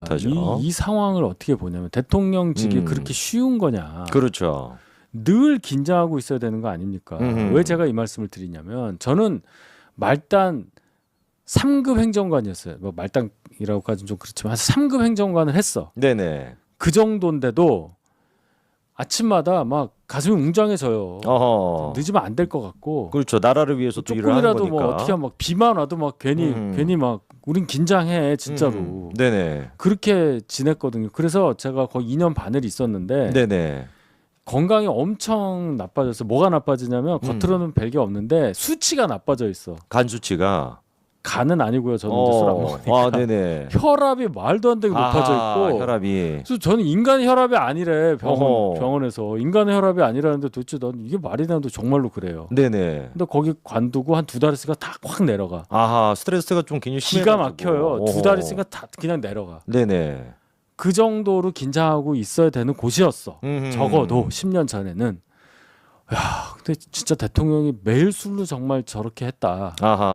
못하죠. 이, 이 상황을 어떻게 보냐면 대통령직이 음. 그렇게 쉬운 거냐. 그렇죠. 늘 긴장하고 있어야 되는 거 아닙니까? 음흠. 왜 제가 이 말씀을 드리냐면 저는 말단 3급 행정관이었어요. 뭐 말단이라고까지는 좀 그렇지만 한 3급 행정관을 했어. 네네. 그 정도인데도 아침마다 막 가슴이 웅장해져요. 어허. 늦으면 안 될 것 같고 그렇죠. 나라를 위해서 또 일을 하는 조금이라도. 뭐 어떻게 하면 막 비만 와도 막 괜히 음. 괜히 막 우린 긴장해 진짜로 음. 네네. 그렇게 지냈거든요. 그래서 제가 거의 2년 반을 있었는데 네네. 건강이 엄청 나빠졌어. 뭐가 나빠지냐면 음. 겉으로는 별게 없는데 수치가 나빠져 있어. 간 수치가. 간은 아니고요. 저는 이제 술안 어. 먹으니까. 아, 네네. 혈압이 말도 안 되게 높아져 있고. 혈압이. 그래서 저는 인간의 혈압이 아니래 병원 어허. 병원에서 인간의 혈압이 아니라는데 도대체 난 이게 말이 나는데 정말로 그래요. 네네. 근데 거기 관두고 한 두 달 있으니까 다 확 내려가. 아하 스트레스가 좀 굉장히 기가. 막혀요. 두. 달 있으니까 다 그냥 내려가. 네네. 그 정도로 긴장하고 있어야 되는 곳이었어. 음흠. 적어도 10년 전에는. 야, 근데 진짜 대통령이 매일 술로 정말 저렇게 했다. 아하.